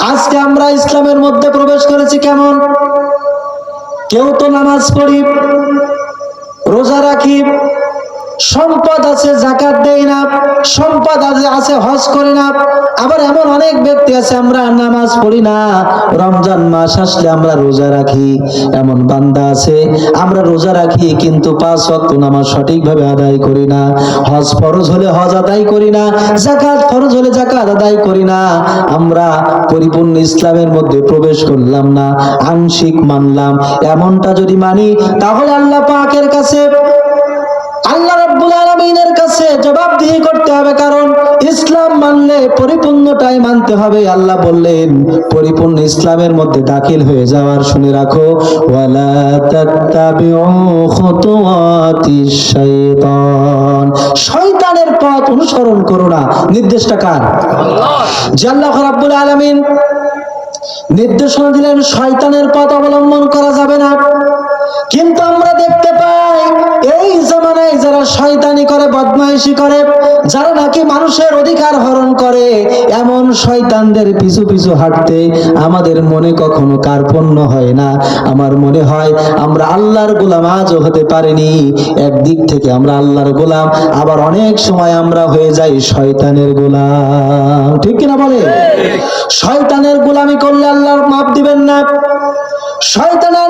আজকে আমরা ইসলামের মধ্যে প্রবেশ করেছি কেমন? কেউ তো নামাজ পড়ি রোজা রাখি সম্পদ আছে, জাকাত দেই না, সম্পদ আছে আছে, হজ করি না। আবার এমন অনেক ব্যক্তি আছে, আমরা নামাজ পড়ি না। রমজান মাস আসলে আমরা রোজা রাখি। এমন বান্দা আছে, আমরা রোজা রাখি, কিন্তু পাঁচ ওয়াক্ত নামাজ সঠিকভাবে আদায় করি না। হজ ফরজ হলে হজ আদায় করি না, জাকাত ফরজ হলে জাকাত আদায় করি না। আমরা পরিপূর্ণ ইসলামের মধ্যে প্রবেশ করলাম না, আংশিক মানলাম। এমনটা যদি মানি, তাহলে আল্লাহ পাকের কাছে আল্লাহ রাব্বুল আলামিনের কাছে জবাবদিহি করতে হবে, কারণ ইসলাম মানলে পরিপূর্ণটাই মানতে হবে। আল্লাহ বললেন, পরিপূর্ণ ইসলামের মধ্যে দাখিল হয়ে যাওয়ার শুনে রাখো, ওয়ালা শয়তানের পথ অনুসরণ করো না। নির্দেশটা কার? আল্লাহ রাব্বুল আলামিন নির্দেশনা দিলেন, শয়তানের পথ অবলম্বন করা যাবে না। কিন্তু আমরা দেখতে পাই যারা শয়তানি করে বদমাইশি করে যারা নাকি মানুষের অধিকার হরণ করে এমন শয়তানদের পিছু পিছু হাঁটতে আমাদের মনে কখনো কার্পণ্য হয় না। আমার মনে হয় আমরা আল্লাহর গোলাম আজও হতে পারিনি। একদিক থেকে আমরা আল্লাহর গোলাম আবার অনেক সময় আমরা হয়ে যাই শয়তানের গোলাম। ঠিক কিনা বলে? শয়তানের গোলামি করলে আল্লাহর মাপ দিবেন না। শয়তানের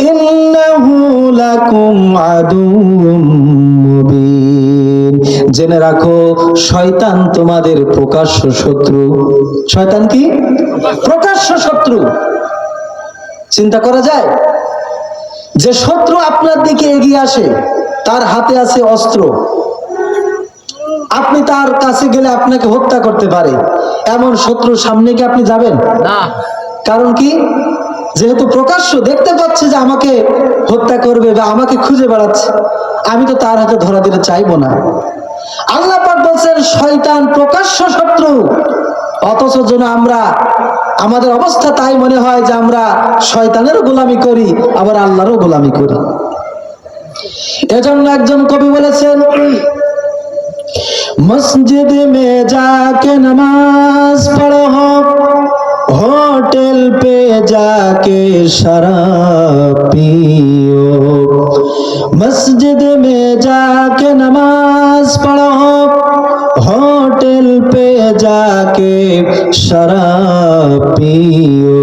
ইন্নাহু লাকুম মুবিন। জেনে রাখো শয়তান তোমাদের প্রকাশ্য শত্রু। শয়তান কি? প্রকাশ্য শত্রু। চিন্তা করা যায়? যে শত্রু আপনার দিকে এগিয়ে আসে তার হাতে আছে অস্ত্র। আপনি তার কাছে গেলে আপনাকে হত্যা করতে পারে। এমন শত্রুর সামনে কি আপনি যাবেন? না। কারণ কি? যেহেতু প্রকাশ্য দেখতে পাচ্ছে যে আমাকে হত্যা করবে বা আমাকে খুঁজে বেড়াচ্ছে, আমি তো তার হাতে ধরা দিতে চাইব না। আল্লাহ বলছেন, শয়তান প্রকাশ্য শত্রু, অথচ যেন আমরা, আমাদের অবস্থা তাই মনে হয় যে আমরা শয়তানের গোলামি করি, আবার আল্লাহরও গোলামি করি। এজন্য একজন কবি বলেছেন, মসজিদে মে যাকে নামাজ পড়ো जाके शराब पियो मस्जिद में जाके नमाज पढ़ो होटल पे जाके शराब पियो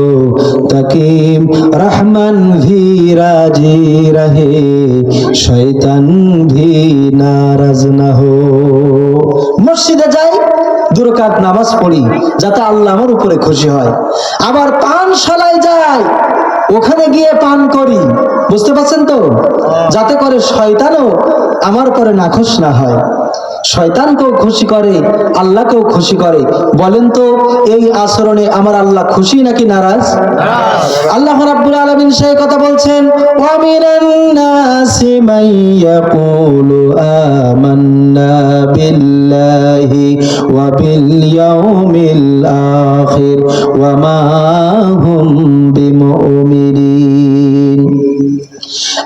तकीम रहमन भी राजी रहे शैतान भी नाराज न हो मस्जिद जाए দুরকাত নামাজ পড়ি, যাতে আল্লাহ আমার উপরে খুশি হয়। আবার পানশালায় যাই, ওখানে গিয়ে পান করি। বুঝতে পারছেন তো? যাতে করে শয়তানও আমার উপরে নাখোশ না হয়। শয়তানকেও খুশি করে, আল্লাহকেও খুশি করে। বলেন তো, এই আচরণে আমার আল্লাহ খুশি নাকি নারাজ? আল্লাহ রাব্বুল আলামিন সেই কথা বলছেন ওয়া মিনান নাসি মান ইয়াকুলু আমান্না বিল্লাহি ওয়া বিল ইয়াউমিল আখির ওয়া মা হুম বিমুমিনিন।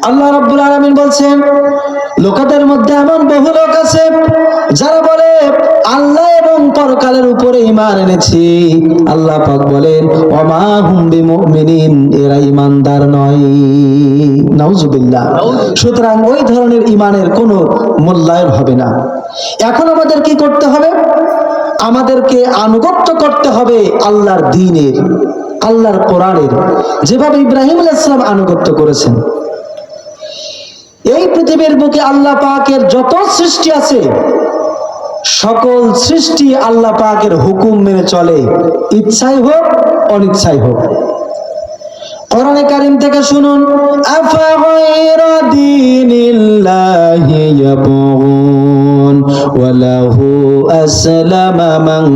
আল্লাহ রাব্বুল আলামিন বলছেন, লোকেদের মধ্যে এমন বহু লোক আছে যারা বলে, আল্লাহ এবং পরকালের উপরে ঈমান এনেছি। আল্লাহ পাক বলেন, ওমা হুম বিমুমিনিন, এরা ঈমানদার নয়। নাউজুবিল্লাহ। সুতরাং ওই ধরনের ঈমানের কোনো মূল্যায়ন হবে না। এখন আমাদের কি করতে হবে? আমাদেরকে আনুগত্য করতে হবে আল্লাহর দিনের, আল্লাহর কোরআনের। যেভাবে ইব্রাহিম আলাইহিস সালাম আনুগত্য করেছেন পৃথিবীর বুকে আল্লাহ পাকের যত সৃষ্টি আছে, সকল সৃষ্টি আল্লাহ পাকের হুকুম মেনে চলে। ইচ্ছাই হোক, অনিচ্ছাই হোক। কোরআনে কারিম থেকে শুনুন, আফা গায়রা দীনিল্লাহি ইয়াবগুন লাহু আসলামা মান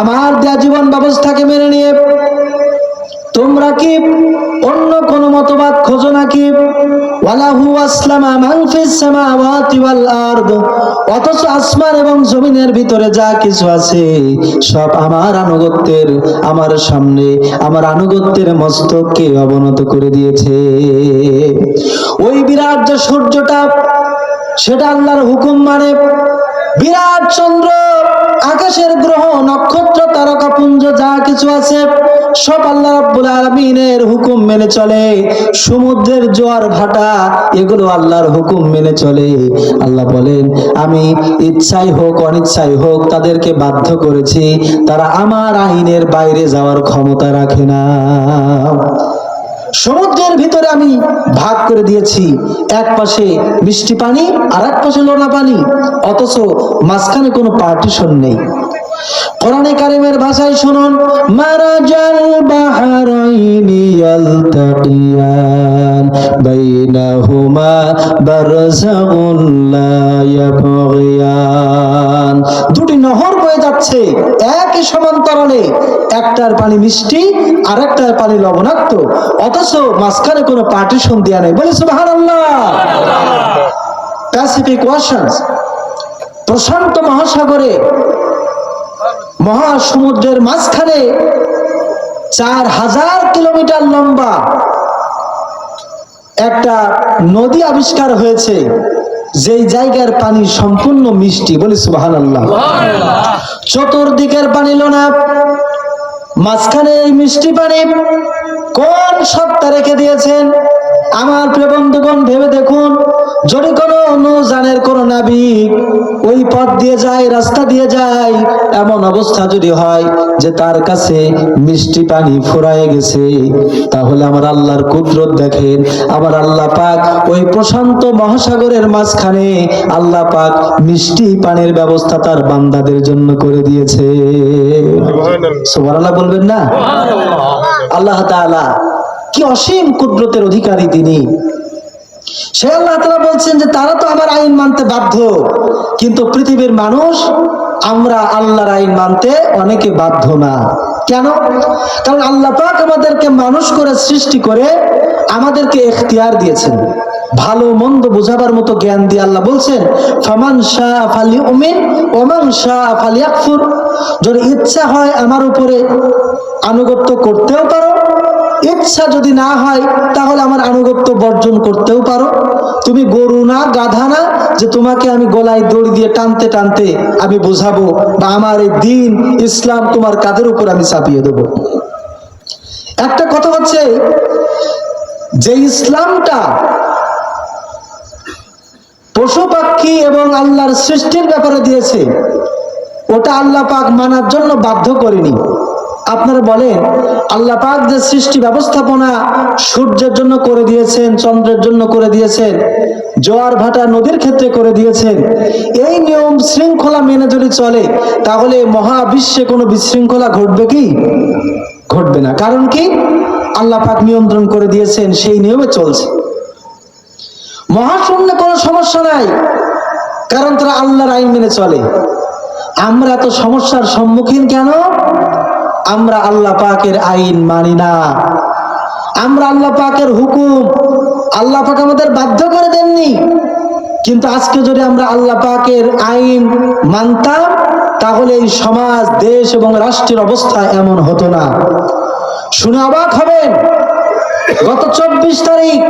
আমার দেয়া জীবন ব্যবস্থাকে মেনে নিয়ে তোমরা কি অন্য কোন মতবাদ খোঁজো নাকি? ওয়ালাহু আসলামা মান সামাওয়াতি ওয়াল আরদ, অথচ আসমান এবং জমিনের ভিতরে যা কিছু আছে সব আমার আনুগত্যের, আমার সামনে, আমার আনুগত্যের মস্তককে অবনত করে দিয়েছে। ওই বিরাট যে সূর্যটা, সেটা আল্লাহর হুকুম মানে বিরাট চন্দ্র। আকাশের গ্রহ, নক্ষত্র তারকাপুঞ্জ যা কিছু আছে, সব আল্লাহ রাব্বুল আলামিনের হুকুম মেনে চলে। সমুদ্রের জোয়ার ভাটা, এগুলো আল্লাহর হুকুম মেনে চলে। আল্লাহ বলেন, আমি ইচ্ছাই হোক, অনিচ্ছাই হোক, তাদেরকে বাধ্য করেছি। তারা আমার আইনের বাইরে যাওয়ার ক্ষমতা রাখে না। সমুদ্রের ভিতরে আমি ভাগ করে দিয়েছি। এক পাশে মিষ্টি পানি আর এক পাশে লোনা পানি। অথচ মাঝখানে কোনো পার্টিশন নেই। কোরআনে কারিমের ভাষায় শুনুন, মারাজাল ইয়ালতাকিয়ান বাইনাহুমা বারযাউন লা ইয়াবগিয়ান। দুটি নহর বয়ে যাচ্ছে, একই সমান্তরালে একটার পানি মিষ্টি আর একটার পানি লবণাক্ত, অথচ মাঝখানে কোনো পার্টিশন দেয়া নেই। বলে, সুবহানাল্লাহ। প্যাসিফিক ওয়াশনস প্রশান্ত মহাসাগরে মহাসমুদ্রের মাঝখানে চার হাজার কিলোমিটার লম্বা একটা নদী আবিষ্কার হয়েছে যেই জায়গার পানি সম্পূর্ণ মিষ্টি। বলি সুবাহান আল্লাহ চতুর্দিকের পানি লোনা মাঝখানে এই মিষ্টি পানি কোন সত্তা রেখে দিয়েছেন? আমার প্রিয় বন্ধুগণ ভেবে দেখুন যদি কোনো নৌজানের কোন নাবিক ওই পথ দিয়ে যায় রাস্তা দিয়ে যায় এমন অবস্থা যদি হয় যে তার কাছে মিষ্টি পানি ফুরায় গেছে তাহলে আমার আল্লাহর কুদরত দেখেন আমার আল্লাহ পাক ওই প্রশান্ত মহাসাগরের মাঝখানে আল্লাহ পাক মিষ্টি পানির ব্যবস্থা তার বান্দাদের জন্য করে দিয়েছে। সুবহানাল্লাহ। বলবেন না? আল্লাহ তাআলা কি অসীম কুদরতের অধিকারী তিনি। সে আল্লাহ তাআলা বলছেন যে তারা তো আমার আইন মানতে বাধ্য, কিন্তু পৃথিবীর মানুষ আমরা আল্লাহর আইন মানতে অনেকে বাধ্য না। কেন? কারণ আল্লাহ পাক আমাদেরকে মানুষ করে সৃষ্টি করে আমাদেরকে এখতিয়ার দিয়েছেন। ভালো, মন্দ বোঝাবার মতো জ্ঞান দিয়ে আল্লাহ বলছেন, ফামান শাহ ফালি উমিন ওমান শাহ ফালি আকফুর যদি ইচ্ছা হয় আমার উপরে আনুগত্য করতেও পারো ইচ্ছা যদি না হয়, তাহলে আমার আনুগত্য বর্জন করতেও পারো। তুমি গরু না, গাধা না, যে তোমাকে আমি গলায় দড়ি দিয়ে টানতে টানতে আমি বোঝাবো বা আমার এই দিন ইসলাম তোমার কাঁধের উপর আমি চাপিয়ে দেব। একটা কথা হচ্ছে, যে ইসলামটা পশু পাখি এবং আল্লাহর সৃষ্টির ব্যাপারে দিয়েছে, ওটা আল্লাহ পাক মানার জন্য বাধ্য করেনি। আপনারা বলেন, আল্লাহ পাক যে সৃষ্টি ব্যবস্থাপনা সূর্যের জন্য করে দিয়েছেন, চন্দ্রের জন্য করে দিয়েছেন, জোয়ার ভাটা নদীর ক্ষেত্রে করে দিয়েছেন, এই নিয়ম শৃঙ্খলা মেনে যদি চলে, তাহলে মহাবিশ্বে কোনো বিশৃঙ্খলা ঘটবে কি? ঘটবে না। কারণ কি? আল্লাহ পাক নিয়ন্ত্রণ করে দিয়েছেন, সেই নিয়মে চলছে। মহাশূন্যে কোনো সমস্যা নাই, কারণ তারা আল্লাহর আইন মেনে চলে। আমরা তো সমস্যার সম্মুখীন কেন? আমরা আল্লাহ পাকের আইন মানি না। আমরা আল্লাহ পাকের হুকুম। আল্লাহ পাক আমাদের বাধ্য করে দেননি। কিন্তু আজকে যদি আমরা আল্লাহ পাকের আইন মানতাম, তাহলে এই সমাজ, দেশ এবং রাষ্ট্রের অবস্থা এমন হতো না। শুনে অবাক হবেন, গত চব্বিশ তারিখ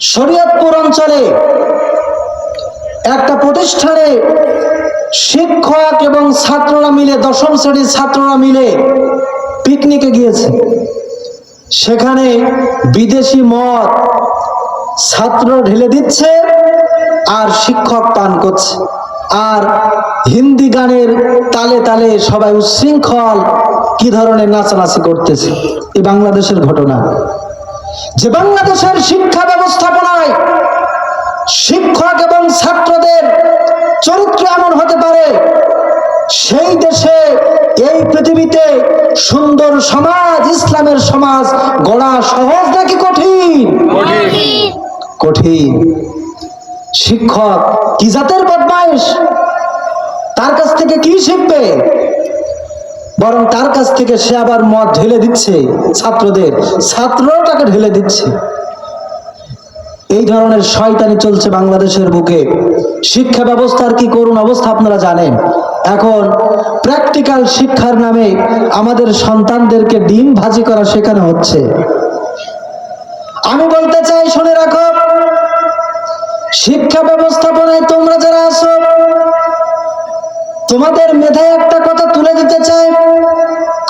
শরীয়তপুর অঞ্চলে একটা প্রতিষ্ঠানে শিক্ষক এবং ছাত্ররা মিলে, দশম শ্রেণির ছাত্ররা মিলে পিকনিকে গিয়েছে। সেখানে বিদেশি মদ ছাত্র ঢেলে দিচ্ছে আর শিক্ষক পান করছে। আর হিন্দি গানের তালে তালে সবাই উচ্ছৃঙ্খল কি ধরনের নাচানাচি করতেছে এই বাংলাদেশের ঘটনা। যে বাংলাদেশের শিক্ষা ব্যবস্থাপনায় শিক্ষক এবং ছাত্রদের চরিত্র এমন হতে পারে সেই দেশে এই পৃথিবীতে সুন্দর সমাজ ইসলামের সমাজ গড়া সহজ নাকি কঠিন? কঠিন। শিক্ষক কি জাতের বদমাইশ? তার কাছ থেকে কি শিখবে? বরং তার কাছ থেকে সে আবার মদ ঢেলে দিচ্ছে ছাত্রদের ছাত্ররাও তাকে ঢেলে দিচ্ছে। এই ধরনের শয়তানি চলছে বাংলাদেশের বুকে। শিক্ষা ব্যবস্থার কি করুন অবস্থা আপনারা জানেন? এখন প্র্যাকটিক্যাল শিক্ষার নামে আমাদের সন্তানদেরকে ডিম ভাজি করা শেখানো হচ্ছে। আমি বলতে চাই, শুনে রাখো, শিক্ষা ব্যবস্থাপনায় তোমরা যারা আছো, তোমাদের মেধায় একটা কথা তুলে দিতে চাই।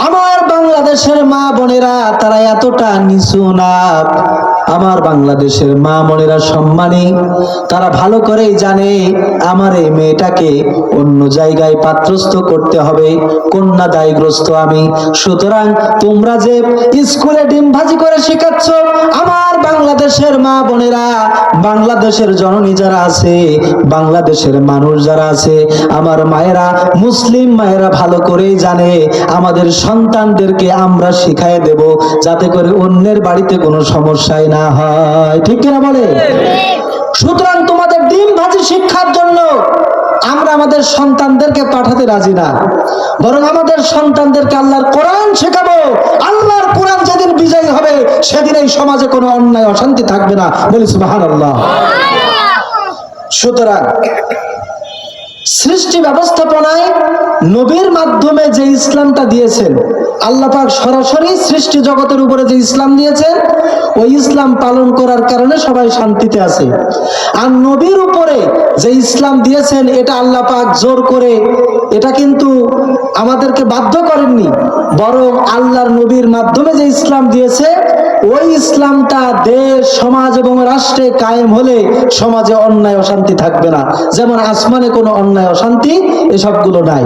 আমার বাংলাদেশের মা বোনেরা, তারা এতটা নিচু না। আমার বাংলাদেশের মা বোনেরা সম্মানী, তারা ভালো করেই জানে আমার এই মেয়েটাকে অন্য জায়গায় পাত্রস্থ করতে হবে কন্যা দায়গ্রস্ত আমি। সুতরাং তোমরা যে স্কুলে ডিম ভাজি করে শেখাচ্ছ, আমার বাংলাদেশের মা বোনেরা, বাংলাদেশের জননী যারা আছে, বাংলাদেশের মানুষ যারা আছে, আমার মায়েরা, মুসলিম মায়েরা ভালো করেই জানে, আমাদের সন্তানদেরকে আমরা শিখাই দেব, যাতে করে অন্যের বাড়িতে কোনো সমস্যায় না হয়। ঠিক কিনা বলে? সুতরাং তোমাদের ডিম ভাজি শিক্ষার জন্য আমরা আমাদের সন্তানদেরকে পাঠাতে রাজি না। বরং আমাদের সন্তানদেরকে আল্লাহর কোরআন শেখাবো। আল্লাহর কোরআন যেদিন বিজয়ী হবে সেদিন এই সমাজে কোনো অন্যায় অশান্তি থাকবে না। বলিস মহান আল্লাহ সুতরাং সৃষ্টি ব্যবস্থাপনায় নবীর মাধ্যমে যে ইসলামটা দিয়েছেন, আল্লাহ পাক সরাসরি সৃষ্টি জগতের উপরে যে ইসলাম দিয়েছেন, ওই ইসলাম পালন করার কারণে সবাই শান্তিতে আছে। আর নবীর উপরে যে ইসলাম দিয়েছেন, এটা আল্লাহ পাক জোর করে, এটা কিন্তু আমাদেরকে বাধ্য করেননি, বরং আল্লাহর নবীর মাধ্যমে যে ইসলাম দিয়েছে ওই ইসলামটা দেশ, সমাজ এবং রাষ্ট্রে কায়েম হলে সমাজে অন্যায় অশান্তি থাকবে না। যেমন আসমানে কোনো অন্যায় অশান্তি, এসবগুলো নাই।